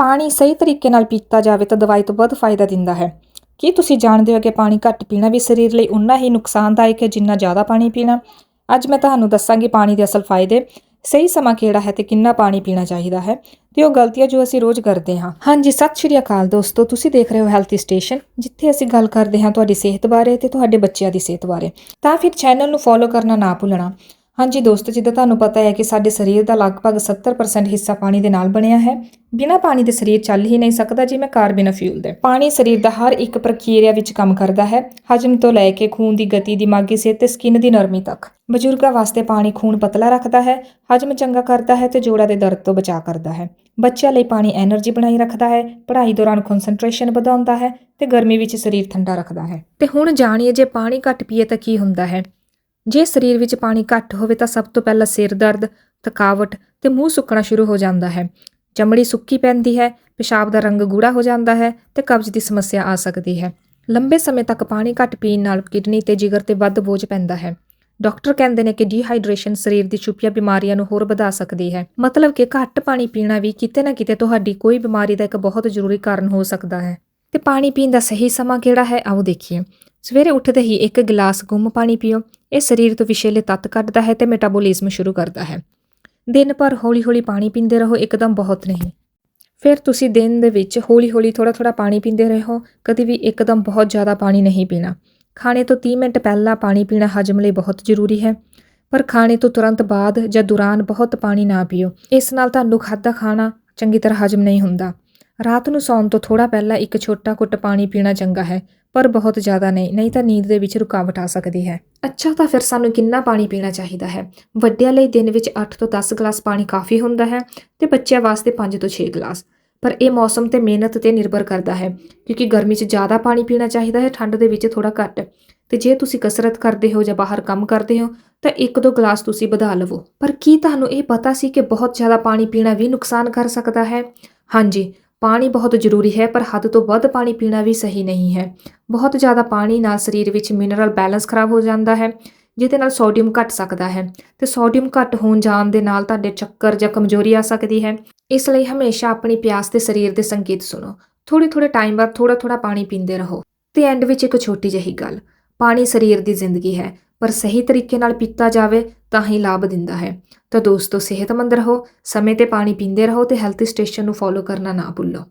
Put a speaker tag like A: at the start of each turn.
A: ਪਾਣੀ ਸਹੀ ਤਰੀਕੇ ਨਾਲ ਪੀਤਾ ਜਾਵੇ ਤਾਂ ਦਵਾਈ ਤੋਂ ਵੱਧ ਫਾਇਦਾ ਦਿੰਦਾ ਹੈ। ਕੀ ਤੁਸੀਂ ਜਾਣਦੇ ਹੋ ਕਿ ਪਾਣੀ ਘੱਟ ਪੀਣਾ ਵੀ ਸਰੀਰ ਲਈ ਉਨਾ ਹੀ ਨੁਕਸਾਨਦਾਇਕ ਹੈ ਜਿੰਨਾ ਜ਼ਿਆਦਾ ਪਾਣੀ ਪੀਣਾ? ਅੱਜ ਮੈਂ ਤੁਹਾਨੂੰ ਦੱਸਾਂਗੀ ਪਾਣੀ ਦੇ ਅਸਲ ਫਾਇਦੇ। ਸਹੀ ਸਮਾਂ ਕਿਹੜਾ ਹੈ ਤੇ ਕਿੰਨਾ ਪਾਣੀ ਪੀਣਾ ਚਾਹੀਦਾ ਹੈ ਤੇ ਉਹ ਗਲਤੀਆਂ ਜੋ ਅਸੀਂ ਰੋਜ਼ ਕਰਦੇ ਹਾਂ। ਹਾਂਜੀ, ਸਤਿ ਸ਼੍ਰੀ ਅਕਾਲ ਦੋਸਤੋ, ਤੁਸੀਂ ਦੇਖ ਰਹੇ ਹੋ ਹੈਲਥ ਸਟੇਸ਼ਨ ਜਿੱਥੇ ਅਸੀਂ ਗੱਲ ਕਰਦੇ ਹਾਂ ਤੁਹਾਡੀ ਸਿਹਤ ਬਾਰੇ ਤੇ ਤੁਹਾਡੇ ਬੱਚਿਆਂ ਦੀ ਸਿਹਤ ਬਾਰੇ। ਤਾਂ ਫਿਰ ਚੈਨਲ ਨੂੰ ਫੋਲੋ ਕਰਨਾ ਨਾ ਭੁੱਲਣਾ। ਹਾਂਜੀ ਦੋਸਤੋ, ਜਿੱਦਾਂ ਤੁਹਾਨੂੰ ਪਤਾ ਹੈ ਕਿ ਸਾਡੇ ਸਰੀਰ ਦਾ ਲਗਭਗ 70% ਹਿੱਸਾ ਪਾਣੀ ਦੇ ਨਾਲ ਬਣਿਆ ਹੈ। ਬਿਨਾਂ ਪਾਣੀ ਦੇ ਸਰੀਰ ਚੱਲ ਹੀ ਨਹੀਂ ਸਕਦਾ ਜਿਵੇਂ ਕਾਰ ਬਿਨਾਂ ਫਿਊਲ ਦੇ। ਪਾਣੀ ਸਰੀਰ ਦਾ ਹਰ ਇੱਕ ਪ੍ਰਕਿਰਿਆ ਵਿੱਚ ਕੰਮ ਕਰਦਾ ਹੈ। ਹਜਮ ਤੋਂ ਲੈ ਕੇ ਖੂਨ ਦੀ ਗਤੀ, ਦਿਮਾਗੀ ਸਿਹਤ ਤੇ ਸਕਿਨ ਦੀ ਨਰਮੀ ਤੱਕ। ਬਜ਼ੁਰਗਾਂ ਵਾਸਤੇ ਪਾਣੀ ਖੂਨ ਪਤਲਾ ਰੱਖਦਾ ਹੈ, ਹਜਮ ਚੰਗਾ ਕਰਦਾ ਹੈ ਤੇ ਜੋੜਾਂ ਦੇ ਦਰਦ ਤੋਂ ਬਚਾਅ ਕਰਦਾ ਹੈ। ਬੱਚਿਆਂ ਲਈ ਪਾਣੀ એનર્ਜੀ ਬਣਾਈ ਰੱਖਦਾ ਹੈ, ਪੜ੍ਹਾਈ ਦੌਰਾਨ ਕਨਸੈਂਟ੍ਰੇਸ਼ਨ ਵਧਾਉਂਦਾ ਹੈ ਤੇ ਗਰਮੀ ਵਿੱਚ ਸਰੀਰ ਠੰਡਾ ਰੱਖਦਾ ਹੈ। ਤੇ ਹੁਣ ਜਾਣੀਏ ਜੇ ਪਾਣੀ ਘੱਟ ਪੀਏ ਤਾਂ ਕੀ ਹੁੰਦਾ ਹੈ। ਜੇ ਸਰੀਰ ਵਿੱਚ ਪਾਣੀ ਘੱਟ ਹੋਵੇ ਤਾਂ ਸਭ ਤੋਂ ਪਹਿਲਾਂ ਸਿਰ ਦਰਦ, ਥਕਾਵਟ ਤੇ ਮੂੰਹ ਸੁੱਕਣਾ ਸ਼ੁਰੂ ਹੋ ਜਾਂਦਾ ਹੈ। ਚਮੜੀ ਸੁੱਕੀ ਪੈਂਦੀ ਹੈ, ਪਿਸ਼ਾਬ ਦਾ ਰੰਗ ਗੂੜਾ ਹੋ ਜਾਂਦਾ ਹੈ ਤੇ ਕਬਜ਼ ਦੀ ਸਮੱਸਿਆ ਆ ਸਕਦੀ ਹੈ। ਲੰਬੇ ਸਮੇਂ ਤੱਕ ਪਾਣੀ ਘੱਟ ਪੀਣ ਨਾਲ ਕਿਡਨੀ ਤੇ ਜਿਗਰ ਤੇ ਵੱਧ ਬੋਝ ਪੈਂਦਾ ਹੈ। ਡਾਕਟਰ ਕਹਿੰਦੇ ਨੇ ਕਿ ਡੀਹਾਈਡਰੇਸ਼ਨ ਸਰੀਰ ਦੀ ਛੁਪੀਆਂ ਬਿਮਾਰੀਆਂ ਨੂੰ ਹੋਰ ਵਧਾ ਸਕਦੀ ਹੈ। ਮਤਲਬ ਕਿ ਘੱਟ ਪਾਣੀ ਪੀਣਾ ਵੀ ਕਿਤੇ ਨਾ ਕਿਤੇ ਤੁਹਾਡੀ ਕੋਈ ਬਿਮਾਰੀ ਦਾ ਇੱਕ ਬਹੁਤ ਜ਼ਰੂਰੀ ਕਾਰਨ ਹੋ ਸਕਦਾ ਹੈ। ਤੇ ਪਾਣੀ ਪੀਣ ਦਾ ਸਹੀ ਸਮਾਂ ਕਿਹੜਾ ਹੈ? ਆਓ ਦੇਖੀਏ। ਸਵੇਰੇ ਉੱਠਦੇ ਹੀ ਇੱਕ ਗਲਾਸ ਗੁੰਮ ਪਾਣੀ ਪੀਓ। ਇਹ ਸਰੀਰ ਤੋਂ ਵਿਸ਼ੇਲੇ ਤੱਤ ਕੱਢਦਾ ਹੈ ਤੇ ਮੈਟਾਬੋਲਿਜ਼ਮ ਸ਼ੁਰੂ ਕਰਦਾ ਹੈ। ਦਿਨ ਭਰ ਹੌਲੀ-ਹੌਲੀ ਪਾਣੀ ਪੀਂਦੇ ਰਹੋ, ਇੱਕਦਮ ਬਹੁਤ ਨਹੀਂ। ਫਿਰ ਤੁਸੀਂ ਦਿਨ ਦੇ ਵਿੱਚ ਹੌਲੀ-ਹੌਲੀ ਥੋੜਾ-ਥੋੜਾ ਪਾਣੀ ਪੀਂਦੇ ਰਹੋ ਕਦੇ ਵੀ ਇੱਕਦਮ ਬਹੁਤ ਜ਼ਿਆਦਾ ਪਾਣੀ ਨਹੀਂ ਪੀਣਾ। ਖਾਣੇ ਤੋਂ 30 ਮਿੰਟ ਪਹਿਲਾਂ ਪਾਣੀ ਪੀਣਾ ਹਜਮ ਲਈ ਬਹੁਤ ਜ਼ਰੂਰੀ ਹੈ, ਪਰ ਖਾਣੇ ਤੋਂ ਤੁਰੰਤ ਬਾਅਦ ਜਾਂ ਦੌਰਾਨ ਬਹੁਤ ਪਾਣੀ ਨਾ ਪੀਓ। ਇਸ ਨਾਲ ਤੁਹਾਨੂੰ ਖਾਧਾ ਖਾਣਾ ਚੰਗੀ ਤਰ੍ਹਾਂ ਹਜਮ ਨਹੀਂ ਹੁੰਦਾ। ਰਾਤ ਨੂੰ ਸੌਣ ਤੋਂ ਥੋੜਾ ਪਹਿਲਾਂ ਇੱਕ ਛੋਟਾ ਘੁੱਟ ਪਾਣੀ ਪੀਣਾ ਚੰਗਾ ਹੈ, ਪਰ ਬਹੁਤ ਜ਼ਿਆਦਾ ਨਹੀਂ ਨਹੀਂ ਤਾਂ ਨੀਂਦ ਦੇ ਵਿੱਚ ਰੁਕਾਵਟ ਆ ਸਕਦੀ ਹੈ। ਅੱਛਾ, ਤਾਂ ਫਿਰ ਸਾਨੂੰ ਕਿੰਨਾ ਪਾਣੀ ਪੀਣਾ ਚਾਹੀਦਾ ਹੈ? ਵੱਡਿਆਂ ਲਈ ਦਿਨ ਵਿੱਚ 8 ਤੋਂ 10 ਗਲਾਸ ਪਾਣੀ ਕਾਫੀ ਹੁੰਦਾ ਹੈ ਤੇ ਬੱਚਿਆਂ ਵਾਸਤੇ 5 ਤੋਂ 6 ਗਲਾਸ। ਪਰ ਇਹ ਮੌਸਮ ਤੇ ਮਿਹਨਤ ਤੇ ਨਿਰਭਰ ਕਰਦਾ ਹੈ, ਕਿਉਂਕਿ ਗਰਮੀ 'ਚ ਜ਼ਿਆਦਾ ਪਾਣੀ ਪੀਣਾ ਚਾਹੀਦਾ ਹੈ, ਠੰਡ ਦੇ ਵਿੱਚ ਥੋੜਾ ਘੱਟ। ਤੇ ਜੇ ਤੁਸੀਂ ਕਸਰਤ ਕਰਦੇ ਹੋ ਜਾਂ ਬਾਹਰ ਕੰਮ ਕਰਦੇ ਹੋ, ਤਾਂ ਇੱਕ ਦੋ ਗਲਾਸ ਤੁਸੀਂ ਵਧਾ ਲਵੋ। ਪਰ ਕੀ ਤੁਹਾਨੂੰ ਇਹ ਪਤਾ ਸੀ ਕਿ ਬਹੁਤ ਜ਼ਿਆਦਾ ਪਾਣੀ ਪੀਣਾ ਵੀ ਨੁਕਸਾਨ ਕਰ ਸਕਦਾ ਹੈ? ਹਾਂਜੀ ਪਾਣੀ ਬਹੁਤ ਜ਼ਰੂਰੀ ਹੈ, ਪਰ ਹੱਦ ਤੋਂ ਵੱਧ ਪਾਣੀ ਪੀਣਾ ਵੀ ਸਹੀ ਨਹੀਂ ਹੈ। ਬਹੁਤ ਜ਼ਿਆਦਾ ਪਾਣੀ ਨਾਲ ਸਰੀਰ ਵਿੱਚ ਮਿਨਰਲ ਬੈਲੈਂਸ ਖਰਾਬ ਹੋ ਜਾਂਦਾ ਹੈ, ਜਿਹਦੇ ਨਾਲ ਸੋਡੀਅਮ ਘਟ ਸਕਦਾ ਹੈ। ਤੇ ਸੋਡੀਅਮ ਘਟ ਹੋਣ ਜਾਣ ਦੇ ਨਾਲ ਤੁਹਾਡੇ ਚੱਕਰ ਜਾਂ ਕਮਜ਼ੋਰੀ ਆ ਸਕਦੀ ਹੈ। ਇਸ ਲਈ ਹਮੇਸ਼ਾ ਆਪਣੀ ਪਿਆਸ ਤੇ ਸਰੀਰ ਦੇ ਸੰਕੇਤ ਸੁਣੋ। ਥੋੜੇ ਥੋੜੇ ਟਾਈਮ ਬਾਅਦ ਥੋੜਾ ਥੋੜਾ ਪਾਣੀ ਪੀਂਦੇ ਰਹੋ। ਤੇ ਐਂਡ ਵਿੱਚ ਇੱਕ ਛੋਟੀ ਜਿਹੀ ਗੱਲ, ਪਾਣੀ ਸਰੀਰ ਦੀ ਜ਼ਿੰਦਗੀ ਹੈ। ਪਰ ਸਹੀ ਤਰੀਕੇ ਨਾਲ ਪੀਤਾ ਜਾਵੇ ਤਾਂ ਹੀ ਲਾਭ ਦਿੰਦਾ ਹੈ। ਤਾਂ ਦੋਸਤੋ, ਸਿਹਤਮੰਦ ਰਹੋ, ਸਮੇਂ ਤੇ ਪਾਣੀ ਪੀਂਦੇ ਰਹੋ ਤੇ ਹੈਲਥ ਸਟੇਸ਼ਨ ਨੂੰ ਫੋਲੋ ਕਰਨਾ ਨਾ ਭੁੱਲੋ।